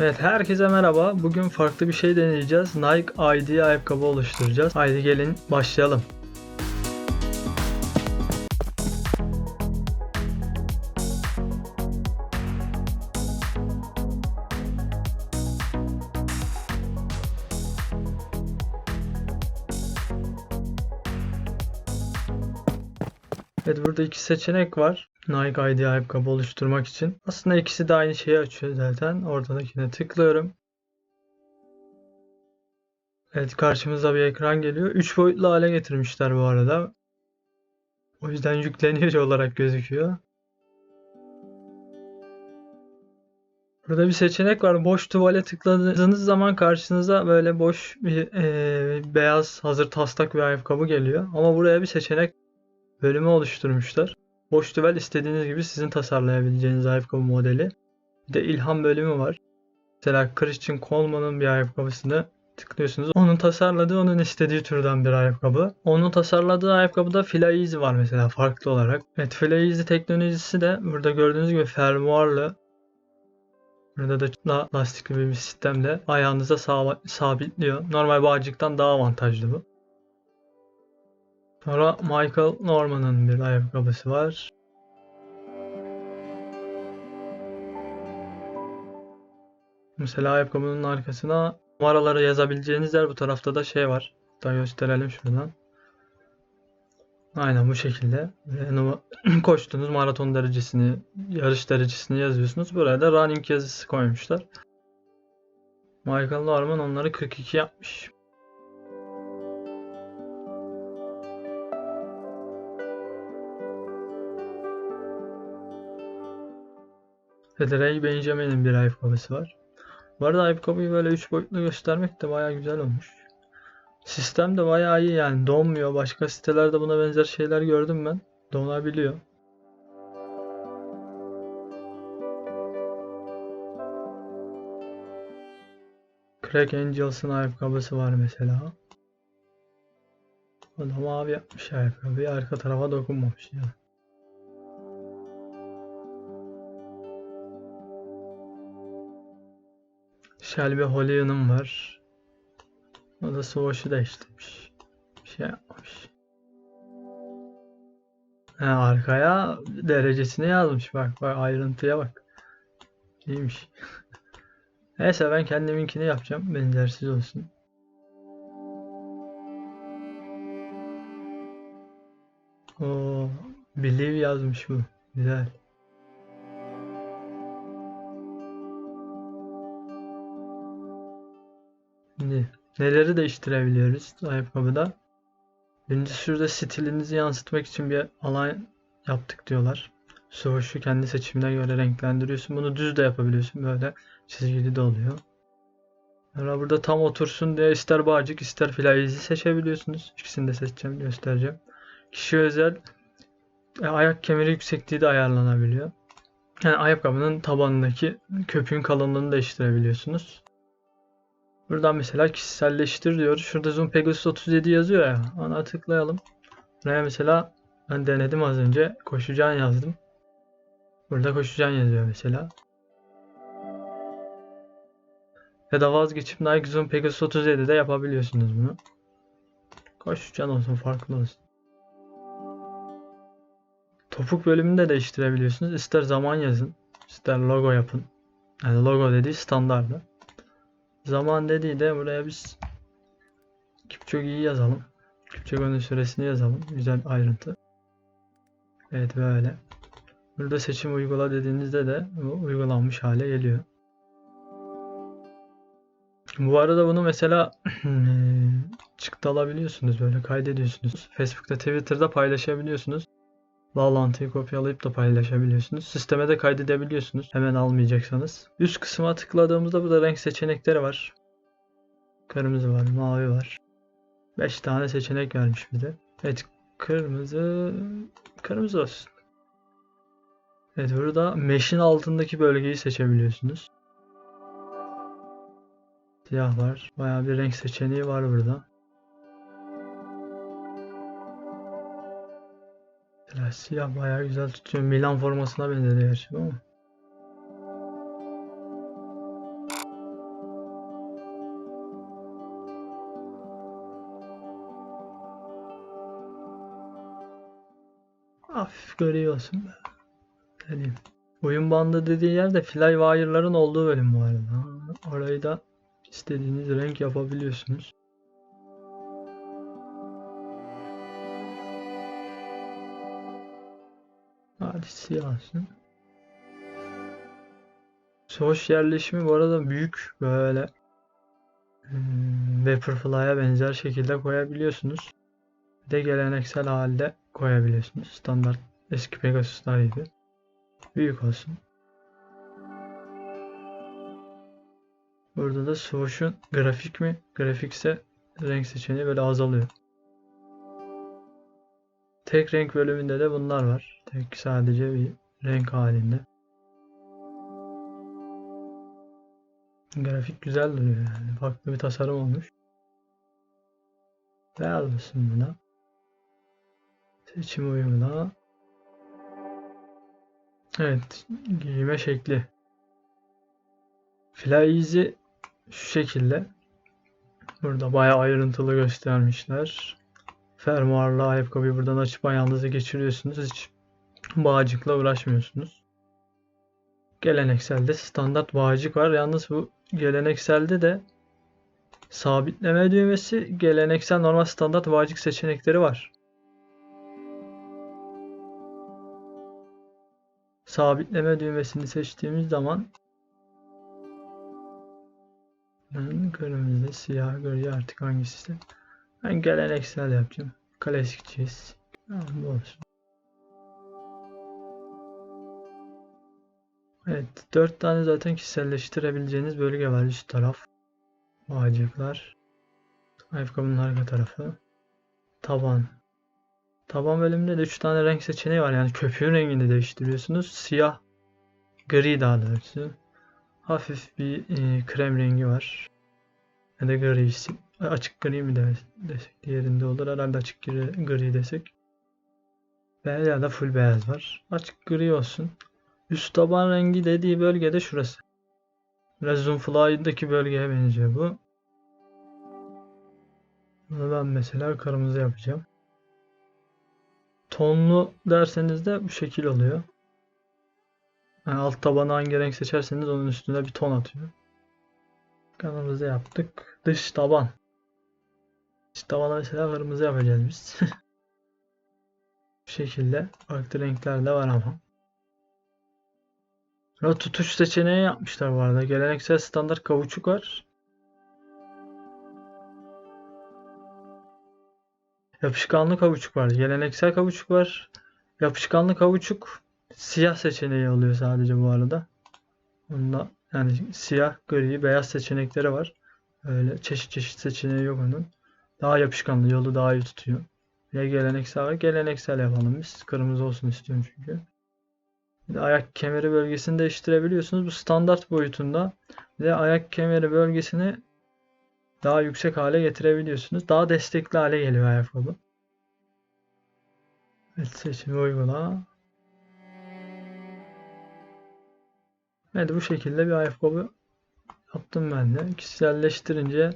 Evet herkese merhaba. Bugün farklı bir şey deneyeceğiz. Nike ID ayakkabı oluşturacağız. Haydi gelin başlayalım. Evet burada iki seçenek var. Nike ID ayakkabı oluşturmak için. Aslında ikisi de aynı şeyi açıyor zaten. Ortadakine tıklıyorum. Evet karşımıza bir ekran geliyor. 3 boyutlu hale getirmişler bu arada. O yüzden yükleniyor olarak gözüküyor. Burada bir seçenek var. Boş tuvale tıkladığınız zaman karşınıza böyle boş bir eee, beyaz hazır taslak bir ayakkabı geliyor. Ama buraya bir seçenek bölümü oluşturmuşlar. Boş tuval istediğiniz gibi sizin tasarlayabileceğiniz ayakkabı modeli. Bir de ilham bölümü var. Mesela Christian Coleman'ın bir ayakkabısını tıklıyorsunuz. Onun tasarladığı, onun istediği türden bir ayakkabı. Onun tasarladığı ayakkabıda Easy var mesela farklı olarak. Evet Easy teknolojisi de burada gördüğünüz gibi fermuarlı. Burada da la- lastikli bir sistemle ayağınıza sabitliyor. Normal bağcıktan daha avantajlı bu. Sonra Michael Norman'ın bir ayakkabısı var. Mesela ayakkabının arkasına numaraları yazabileceğiniz yer bu tarafta da şey var. Daha gösterelim şuradan. Aynen bu şekilde. Ve Koştuğunuz maraton derecesini, yarış derecesini yazıyorsunuz. Buraya da running yazısı koymuşlar. Michael Norman onları 42 yapmış. Ray Benjamin'in bir ayakkabısı var. Bu arada ayakkabıyı böyle 3 boyutlu göstermek de baya güzel olmuş. Sistem de baya iyi yani donmuyor. Başka sitelerde buna benzer şeyler gördüm ben. Donabiliyor. Craig Angels'ın ayakkabısı var mesela. O da mavi yapmış ayakkabıyı. Arka tarafa dokunmamış ya. Shelby Holly'nin var. O da Swash'ı değiştirmiş. Bir şey yapmamış. Ha, arkaya derecesini yazmış. Bak bak ayrıntıya bak. İyiymiş. Neyse ben kendiminkini yapacağım. Benzersiz olsun. O Believe yazmış bu. Güzel. Neleri değiştirebiliyoruz ayakkabıda? Birincisi şurada stilinizi yansıtmak için bir alan yaptık diyorlar. Swoosh'u kendi seçimine göre renklendiriyorsun. Bunu düz de yapabiliyorsun. Böyle çizgili de oluyor. Sonra burada tam otursun diye ister bağcık ister fly'izi seçebiliyorsunuz. İkisini de seçeceğim göstereceğim. Kişi özel e, ayak kemeri yüksekliği de ayarlanabiliyor. Yani ayakkabının tabanındaki köpüğün kalınlığını değiştirebiliyorsunuz. Buradan mesela kişiselleştir diyor. Şurada Zoom Pegasus 37 yazıyor ya. Ona tıklayalım. Buraya mesela ben denedim az önce. Koşacağın yazdım. Burada koşacağın yazıyor mesela. Ya da vazgeçip Nike Zoom Pegasus 37'de yapabiliyorsunuz bunu. Koşacaksın olsun farklı olsun. Topuk bölümünü de değiştirebiliyorsunuz. İster zaman yazın, ister logo yapın. Yani logo dediği standartı. Zaman dediği de buraya biz Kipchoge'yi yazalım. Kipchoge'nin süresini yazalım. Güzel ayrıntı. Evet böyle. Burada seçim uygula dediğinizde de bu uygulanmış hale geliyor. Bu arada bunu mesela çıktı alabiliyorsunuz böyle kaydediyorsunuz. Facebook'ta, Twitter'da paylaşabiliyorsunuz. Bağlantıyı kopyalayıp da paylaşabiliyorsunuz. Sisteme de kaydedebiliyorsunuz. Hemen almayacaksanız. Üst kısma tıkladığımızda burada renk seçenekleri var. Kırmızı var, mavi var. 5 tane seçenek vermiş bize. Evet, kırmızı kırmızı olsun. Evet, burada mesh'in altındaki bölgeyi seçebiliyorsunuz. Siyah var. Bayağı bir renk seçeneği var burada. mesela. Silah bayağı güzel tutuyor. Milan formasına benzedi her şey ama. Hafif görüyorsun be. Dediğim. Oyun bandı dediği yer de flywire'ların olduğu bölüm bu arada. Orayı da istediğiniz renk yapabiliyorsunuz. Siyah olsun. Soğuş yerleşimi bu arada büyük böyle hmm, Vaporfly'a benzer şekilde koyabiliyorsunuz. Bir de geleneksel halde koyabiliyorsunuz. Standart eski Pegasus'lar gibi. Büyük olsun. Burada da Swoosh'un grafik mi? Grafikse renk seçeneği böyle azalıyor. Tek renk bölümünde de bunlar var. Tek sadece bir renk halinde. Grafik güzel duruyor yani. Farklı bir tasarım olmuş. Beyaz mısın buna? Seçim uyumuna. Evet. Giyme şekli. Fly Easy şu şekilde. Burada bayağı ayrıntılı göstermişler. Fermuarlı ayakkabıyı buradan açıp ayağınızı geçiriyorsunuz. Hiç bağcıkla uğraşmıyorsunuz. Gelenekselde standart bağcık var. Yalnız bu gelenekselde de sabitleme düğmesi geleneksel normal standart bağcık seçenekleri var. Sabitleme düğmesini seçtiğimiz zaman kırmızı, siyah, gri artık hangisi Ben geleneksel yapacağım. Klasikçiyiz. Tamam bu olsun. Evet, dört tane zaten kişiselleştirebileceğiniz bölge var üst taraf. Bağcıklar. Ayakkabının arka tarafı. Taban. Taban bölümünde de 3 tane renk seçeneği var. Yani köpüğün rengini değiştiriyorsunuz. Siyah, gri daha doğrusu. Hafif bir e, krem rengi var. Ya da gri, açık gri mi de- desek diğerinde olur. Herhalde açık gri, gri desek. Beyaz ya da full beyaz var. Açık gri olsun. Üst taban rengi dediği bölge de şurası. Biraz Zoomfly'daki bölgeye benziyor bu. Bunu ben mesela kırmızı yapacağım. Tonlu derseniz de bu şekil oluyor. Yani alt tabana hangi renk seçerseniz onun üstüne bir ton atıyor. Kırmızı yaptık. Dış taban. Dış tabana mesela kırmızı yapacağız biz. bu şekilde farklı renkler de var ama. Burada tutuş seçeneği yapmışlar bu arada. Geleneksel standart kauçuk var. Yapışkanlı kauçuk var. Geleneksel kauçuk var. Yapışkanlı kauçuk siyah seçeneği oluyor sadece bu arada. Bunda yani siyah, gri, beyaz seçenekleri var. Öyle çeşit çeşit seçeneği yok onun. Daha yapışkanlı, yolu daha iyi tutuyor. Ve geleneksel. Geleneksel yapalım biz. Kırmızı olsun istiyorum çünkü. Bir de ayak kemeri bölgesini değiştirebiliyorsunuz. Bu standart boyutunda. De ayak kemeri bölgesini daha yüksek hale getirebiliyorsunuz. Daha destekli hale geliyor ayakkabı. Evet seçimi uygula. Evet bu şekilde bir ayakkabı yaptım ben de. Kişiselleştirince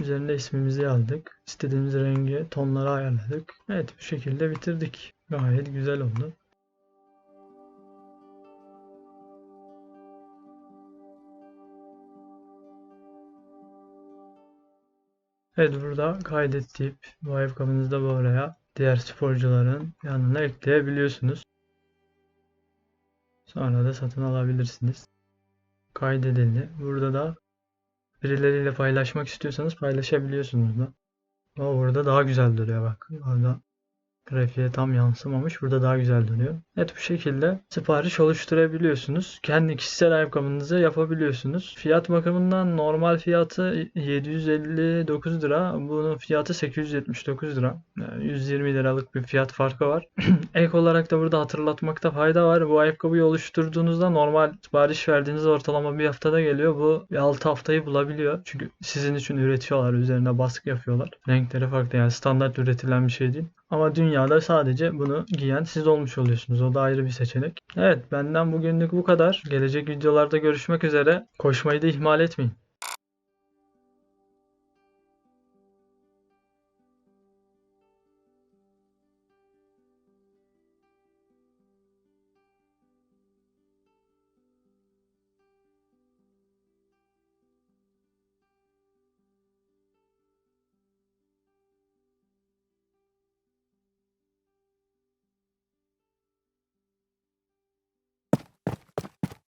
üzerine ismimizi yazdık. İstediğimiz rengi, tonları ayarladık. Evet bu şekilde bitirdik. Gayet güzel oldu. Evet burada kaydet deyip bu ayakkabınızı da buraya diğer sporcuların yanına ekleyebiliyorsunuz. Sonra da satın alabilirsiniz. Kaydedildi. Burada da birileriyle paylaşmak istiyorsanız paylaşabiliyorsunuz da. Ama burada daha güzel duruyor bak. Orada grafiğe tam yansımamış. Burada daha güzel duruyor. Evet bu şekilde sipariş oluşturabiliyorsunuz. Kendi kişisel ayakkabınızı yapabiliyorsunuz. Fiyat bakımından normal fiyatı 759 lira. Bunun fiyatı 879 lira. Yani 120 liralık bir fiyat farkı var. Ek olarak da burada hatırlatmakta fayda var. Bu ayakkabıyı oluşturduğunuzda normal sipariş verdiğiniz ortalama bir haftada geliyor. Bu bir 6 haftayı bulabiliyor. Çünkü sizin için üretiyorlar. Üzerine baskı yapıyorlar. Renkleri farklı yani standart üretilen bir şey değil. Ama dünyada sadece bunu giyen siz olmuş oluyorsunuz. O da ayrı bir seçenek. Evet benden bugünlük bu kadar. Gelecek videolarda görüşmek üzere. Koşmayı da ihmal etmeyin.